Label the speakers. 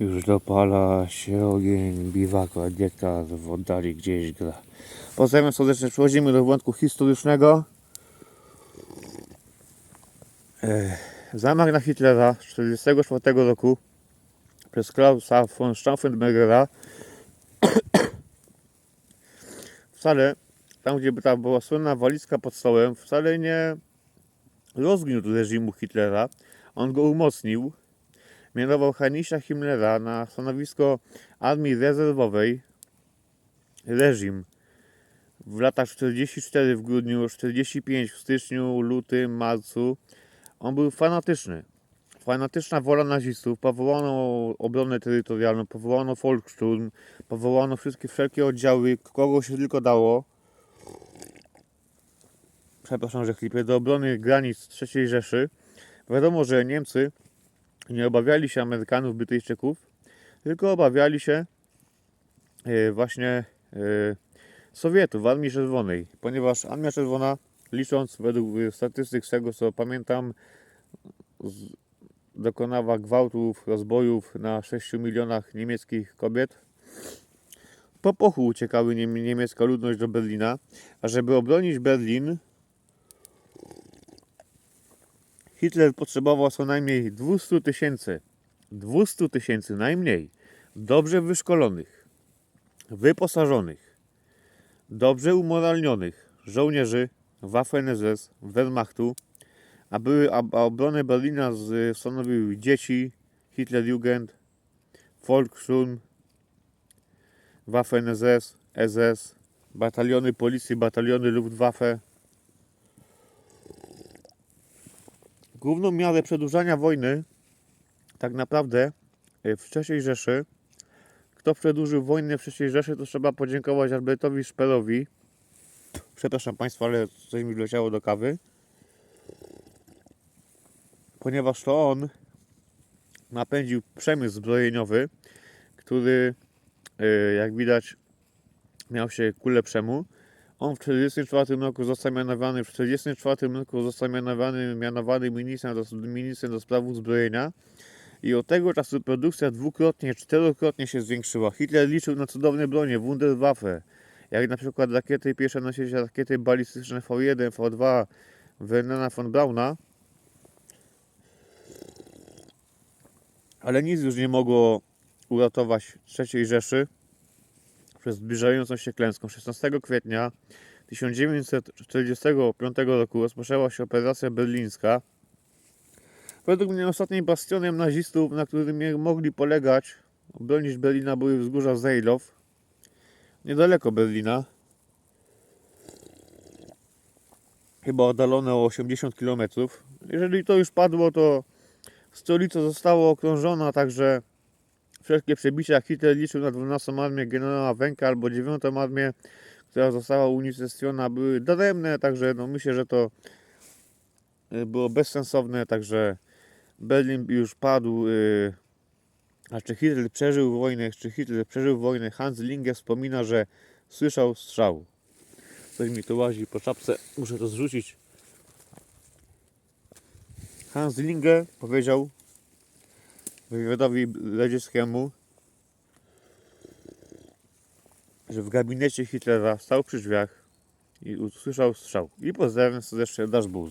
Speaker 1: Już dopala się ogień biwaka, dieta w oddali gdzieś gra. Pozdrawiam serdecznie, przechodzimy do wątku historycznego. Zamach na Hitlera z 1944 roku przez Klausa von Stauffenbergera wcale, tam gdzie ta była słynna walizka pod stołem, wcale nie rozgniótł reżimu Hitlera, on go umocnił. Mianował Heinricha Himmlera na stanowisko armii rezerwowej. Reżim w latach 44 w grudniu, 45 w styczniu, lutym, marcu. On był fanatyczny. Fanatyczna wola nazistów. Powołano obronę terytorialną, powołano Volkssturm, powołano wszystkie wszelkie oddziały, kogo się tylko dało. Przepraszam, że klipie do obrony granic III Rzeszy. Wiadomo, że Niemcy nie obawiali się Amerykanów, Brytyjczyków, tylko obawiali się e, właśnie e, Sowietów, Armii Czerwonej, ponieważ Armia Czerwona, licząc według statystyk z tego co pamiętam, dokonała gwałtów, rozbojów na 6 milionach niemieckich kobiet. Po pochu uciekały niem- niemiecka ludność do Berlina, a żeby obronić Berlin, Hitler potrzebował co najmniej 200 tysięcy, 200 tysięcy najmniej, dobrze wyszkolonych, wyposażonych, dobrze umoralnionych żołnierzy Waffen-SS, Wehrmachtu, a, były, obronę Berlina stanowiły dzieci, Hitlerjugend, Volkssturm, Waffen-SS, SS, bataliony policji, bataliony Luftwaffe, Główną miarę przedłużania wojny tak naprawdę e, w III Rzeszy kto przedłużył wojnę w III Rzeszy to trzeba podziękować Albertowi Szperowi przepraszam Państwa, ale coś mi wleciało do kawy. Ponieważ to on napędził przemysł zbrojeniowy który e, jak widać miał się ku lepszemu on w 1944 roku został mianowany, w 1944 roku został mianowany, mianowany ministrem do, ministrem do spraw uzbrojenia i od tego czasu produkcja dwukrotnie, czterokrotnie się zwiększyła. Hitler liczył na cudowne bronie, Wunderwaffe, jak na przykład rakiety, pierwsze świecie rakiety balistyczne V1, V2 Wernera von Brauna. Ale nic już nie mogło uratować III Rzeszy przed zbliżającą się klęską. 16 kwietnia 1945 roku rozpoczęła się operacja berlińska. Według mnie ostatnim bastionem nazistów, na którym mogli polegać, obronić Berlina były wzgórza Zejlow, niedaleko Berlina. Chyba oddalone o 80 km. Jeżeli to już padło, to stolica została okrążona, także wszelkie przebicia Hitler liczył na 12 armię generała Wenka albo 9 armię, która została unicestwiona, były daremne, także no myślę, że to y, było bezsensowne, także Berlin już padł. y, A czy Hitler przeżył wojnę? Czy Hitler przeżył wojnę? Hans Linge wspomina, że słyszał strzał. Coś mi tu łazi po czapce, muszę to zrzucić. Hans Linge powiedział wywiadowi radzieckiemu, że w gabinecie Hitlera stał przy drzwiach i usłyszał strzał. I pozdrawiam serdecznie Dasz Buz.